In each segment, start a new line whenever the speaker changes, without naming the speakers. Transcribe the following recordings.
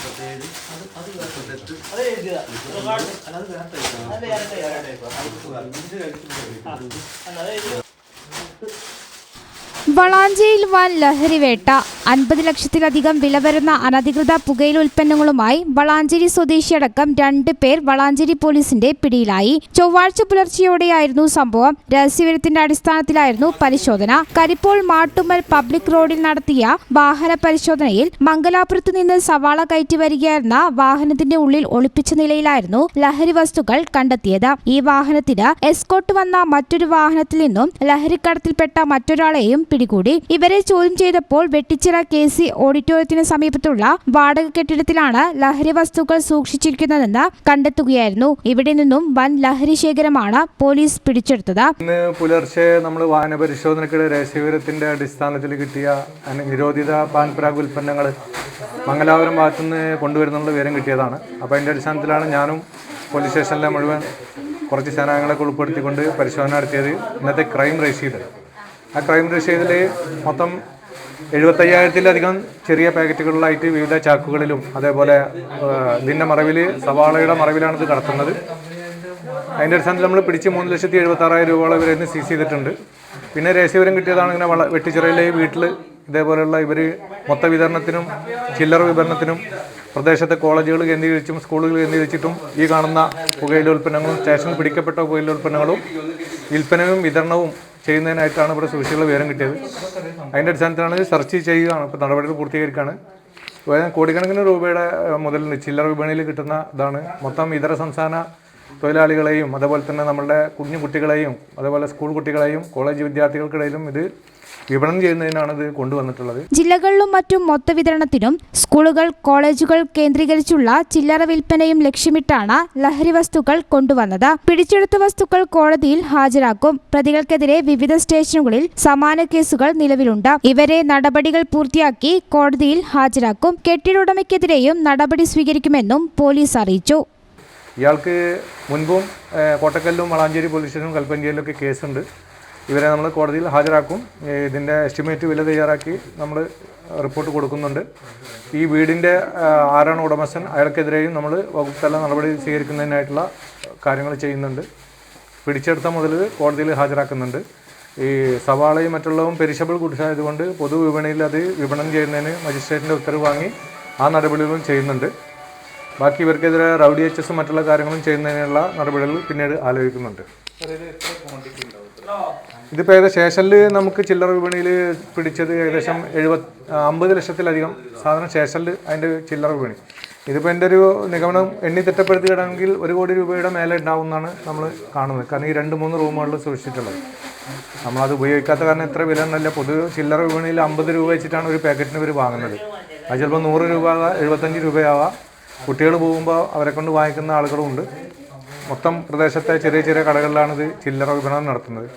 മുപ്പത്തേഴ് അത് മുപ്പത്തെട്ട് അല്ലാതെ വേറെ ടൈപ്പാണ് അത് വേറെ ടൈപ്പ് അത് കഴിച്ചിട്ടുണ്ട്
വളാഞ്ചേരിയിൽ വൻ ലഹരിവേട്ട അൻപത് ലക്ഷത്തിലധികം വില വരുന്ന അനധികൃത പുകയില ഉൽപ്പന്നങ്ങളുമായി വളാഞ്ചേരി സ്വദേശിയടക്കം രണ്ട് പേർ വളാഞ്ചേരി പോലീസിന്റെ പിടിയിലായി. ചൊവ്വാഴ്ച പുലർച്ചെയോടെയായിരുന്നു സംഭവം. രഹസ്യവിവരത്തിന്റെ അടിസ്ഥാനത്തിലായിരുന്നു പരിശോധന. കരിപ്പോൾ മാട്ടുമ്മൽ പബ്ലിക് റോഡിൽ നടത്തിയ വാഹന പരിശോധനയിൽ മംഗലാപുരത്ത് നിന്ന് സവാള കയറ്റി വരികയായിരുന്ന വാഹനത്തിന്റെ ഉള്ളിൽ ഒളിപ്പിച്ച നിലയിലായിരുന്നു ലഹരി വസ്തുക്കൾ കണ്ടെത്തിയത്. ഈ വാഹനത്തിന് എസ്കോട്ട് വന്ന മറ്റൊരു വാഹനത്തിൽ നിന്നും ലഹരിക്കടത്തിൽപ്പെട്ട മറ്റൊരാളെയും പിടികൂടി ഇവരെ ചോദ്യം ചെയ്തപ്പോൾ വെട്ടിച്ചിറ കെ സി ഓഡിറ്റോറിയത്തിന് സമീപത്തുള്ള വാടക കെട്ടിടത്തിലാണ് ലഹരി വസ്തുക്കൾ സൂക്ഷിച്ചിരിക്കുന്നതെന്ന് കണ്ടെത്തുകയായിരുന്നു. ഇവിടെ നിന്നും വൻ ലഹരി ശേഖരമാണ് പോലീസ് പിടിച്ചെടുത്തത്.
ഇന്ന് പുലർച്ചെ നമ്മൾ വാഹന പരിശോധനയ്ക്കിടെ രഹസ്യവിവരത്തിന്റെ അടിസ്ഥാനത്തിൽ കിട്ടിയ നിരോധിത പാൻ പ്രാഗ് ഉൽപ്പന്നങ്ങൾ മംഗലാപുരം ഭാഗത്തുനിന്ന് കൊണ്ടുവരുന്നുള്ള വിവരം കിട്ടിയതാണ്. അപ്പോൾ അതിന്റെ അടിസ്ഥാനത്തിലാണ് ഞാനും പോലീസ് സ്റ്റേഷനിലെ മുഴുവൻ കുറച്ച് സേനാംഗങ്ങളൊക്കെ ഉൾപ്പെടുത്തിക്കൊണ്ട് പരിശോധന നടത്തിയത്. ഇന്നത്തെ ക്രൈം രസീത് ആ ക്രൈം ദൃശ്യത്തിൽ മൊത്തം എഴുപത്തയ്യായിരത്തിലധികം ചെറിയ പാക്കറ്റുകളിലായിട്ട് വിവിധ ചാക്കുകളിലും അതേപോലെ ഇതിന്റെ മറവിൽ സവാളയുടെ മറവിലാണ് ഇത് കടത്തുന്നത്. അതിന്റെ അടിസ്ഥാനത്തിൽ നമ്മൾ പിടിച്ച് മൂന്ന് ലക്ഷത്തി എഴുപത്തി ആറായിരം രൂപയോളം ഇവരെ ഇന്ന് സീസ് ചെയ്തിട്ടുണ്ട്. പിന്നെ രഹസ്യവിവരം കിട്ടിയതാണ് ഇങ്ങനെ വള വെട്ടിച്ചിറയിലെ വീട്ടിൽ ഇതേപോലെയുള്ള ഇവർ മൊത്ത വിതരണത്തിനും ചില്ലറ വിതരണത്തിനും പ്രദേശത്തെ കോളേജുകൾ കേന്ദ്രീകരിച്ചും സ്കൂളുകൾ കേന്ദ്രീകരിച്ചിട്ടും ഈ കാണുന്ന പുകയില ഉൽപ്പന്നങ്ങളും സ്റ്റേഷനിൽ പിടിക്കപ്പെട്ട പുകയില ഉൽപ്പന്നങ്ങളും വിൽപ്പനയും വിതരണവും ചെയ്യുന്നതിനായിട്ടാണ് ഇവിടെ സൂക്ഷിച്ചുള്ള വിവരം കിട്ടിയത്. അതിന്റെ അടിസ്ഥാനത്തിലാണ് സെർച്ച് ചെയ്യുകയാണ്. ഇപ്പോൾ നടപടികൾ പൂർത്തീകരിക്കുകയാണ്. കോടിക്കണക്കിന് രൂപയുടെ മുതൽ ചില്ലറ വിപണിയിൽ കിട്ടുന്ന ഇതാണ്. മൊത്തം ഇതര സംസ്ഥാന തൊഴിലാളികളെയും അതുപോലെ തന്നെ നമ്മളുടെ കുഞ്ഞു കുട്ടികളെയും അതുപോലെ സ്കൂൾ കുട്ടികളെയും കോളേജ് വിദ്യാർത്ഥികൾക്കിടയിലും ഇത് വിപണനം ചെയ്യുന്നതിനാണ് ഇത് കൊണ്ടുവന്നിട്ടുള്ളത്.
ജില്ലകളിലും മറ്റും മൊത്തവിതരണത്തിനും സ്കൂളുകൾ കോളേജുകൾ കേന്ദ്രീകരിച്ചുള്ള ചില്ലറ വിൽപ്പനയും ലക്ഷ്യമിട്ടാണ് ലഹരി വസ്തുക്കൾ കൊണ്ടുവന്നത്. പിടിച്ചെടുത്ത വസ്തുക്കൾ കോടതിയിൽ ഹാജരാക്കും. പ്രതികൾക്കെതിരെ വിവിധ സ്റ്റേഷനുകളിൽ സമാന കേസുകൾ നിലവിലുണ്ട്. ഇവരെ നടപടികൾ പൂർത്തിയാക്കി കോടതിയിൽ ഹാജരാക്കും. കെട്ടിടുടമയ്ക്കെതിരെയും നടപടി സ്വീകരിക്കുമെന്നും പോലീസ് അറിയിച്ചു.
ഇയാൾക്ക് മുൻപും കോട്ടക്കല്ലും വളാഞ്ചേരി പോലീസ് സ്റ്റേഷനും കൽപ്പഞ്ചേരിയിലൊക്കെ കേസുണ്ട്. ഇവരെ നമ്മൾ കോടതിയിൽ ഹാജരാക്കും. ഇതിന്റെ എസ്റ്റിമേറ്റ് വില തയ്യാറാക്കി നമ്മൾ റിപ്പോർട്ട് കൊടുക്കുന്നുണ്ട്. ഈ വീടിന്റെ ആരാണ് ഉടമസ്ഥൻ അയാൾക്കെതിരെയും നമ്മൾ വകുപ്പുതല നടപടി സ്വീകരിക്കുന്നതിനായിട്ടുള്ള കാര്യങ്ങൾ ചെയ്യുന്നുണ്ട്. പിടിച്ചെടുത്ത മുതൽ കോടതിയിൽ ഹാജരാക്കുന്നുണ്ട്. ഈ സവാളയും മറ്റുള്ളതും പെരിഷബിൾ ഗുഡ്സ് ആയതുകൊണ്ട് പൊതുവിപണിയിൽ അത് വിപണനം ചെയ്യുന്നതിന് മജിസ്ട്രേറ്റിന്റെ ഉത്തരവ് വാങ്ങി ആ നടപടികളും ചെയ്യുന്നുണ്ട്. ബാക്കി ഇവർക്കെതിരെ റൗഡി എച്ച് എസും മറ്റുള്ള കാര്യങ്ങളും ചെയ്യുന്നതിനുള്ള നടപടികൾ പിന്നീട് ആലോചിക്കുന്നുണ്ട്. ഇതിപ്പോൾ ഏകദേശം നമുക്ക് ചില്ലറ വിപണിയിൽ പിടിച്ചത് ഏകദേശം എഴുപത് അമ്പത് ലക്ഷത്തിലധികം സാധനം സ്റ്റേഷനിൽ അതിന്റെ ചില്ലറ വിപണി. ഇതിപ്പോൾ എന്റെ ഒരു നിഗമനം എണ്ണി തിട്ടപ്പെടുത്തുകയാണെങ്കിൽ ഒരു കോടി രൂപയുടെ മേലെ ഉണ്ടാവും എന്നാണ് നമ്മൾ കാണുന്നത്. കാരണം ഈ രണ്ട് മൂന്ന് റൂമുകളിൽ സൂക്ഷിച്ചിട്ടുള്ളത്. നമ്മളത് ഉപയോഗിക്കാത്ത കാരണം എത്ര വില എന്നല്ല പൊതു ചില്ലറ വിപണിയിൽ അമ്പത് രൂപ വെച്ചിട്ടാണ് ഒരു പാക്കറ്റിന് ഇവർ വാങ്ങുന്നത്. അത് ചിലപ്പോൾ നൂറ് രൂപ എഴുപത്തഞ്ച് രൂപയാവാം. കുട്ടികൾ പോകുമ്പോൾ അവരെ കൊണ്ട് വാങ്ങിക്കുന്ന ആളുകളുമുണ്ട് മൊത്തം പ്രദേശത്തെ ചെറിയ ചെറിയ കടകളിലാണ് ഇത് ചില്ലറ വിപണനം നടത്തുന്നത്.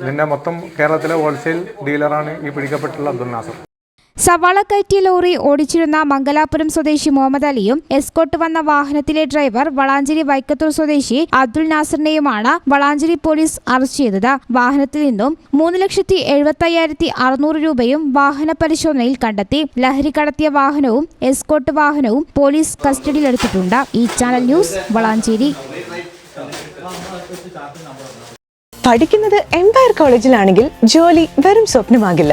ഇതിന്റെ മൊത്തം കേരളത്തിലെ ഹോൾസെയിൽ ഡീലറാണ് ഈ പിടിക്കപ്പെട്ടുള്ള അബ്ദുൽ നാസർ.
സവാള കയറ്റിയ ലോറി ഓടിച്ചിരുന്ന മംഗലാപുരം സ്വദേശി മുഹമ്മദ് അലിയും എസ്കോട്ട് വന്ന വാഹനത്തിലെ ഡ്രൈവർ വളാഞ്ചേരി വൈക്കത്തൂർ സ്വദേശി അബ്ദുൾ നാസറിനെയുമാണ് വളാഞ്ചേരി പോലീസ് അറസ്റ്റ് ചെയ്തത്. വാഹനത്തിൽ നിന്നും മൂന്ന് ലക്ഷത്തി എഴുപത്തി അയ്യായിരത്തി അറുന്നൂറ് രൂപയും വാഹന പരിശോധനയിൽ കണ്ടെത്തി. ലഹരി കടത്തിയ വാഹനവും എസ്കോട്ട് വാഹനവും പോലീസ് കസ്റ്റഡിയിലെടുത്തിട്ടുണ്ട്. ഈ ചാനൽ ന്യൂസ് വളാഞ്ചേരി.
പഠിക്കുന്നത് എംപയർ കോളേജിലാണെങ്കിൽ ജോലി വെറും സ്വപ്നമാകില്ല.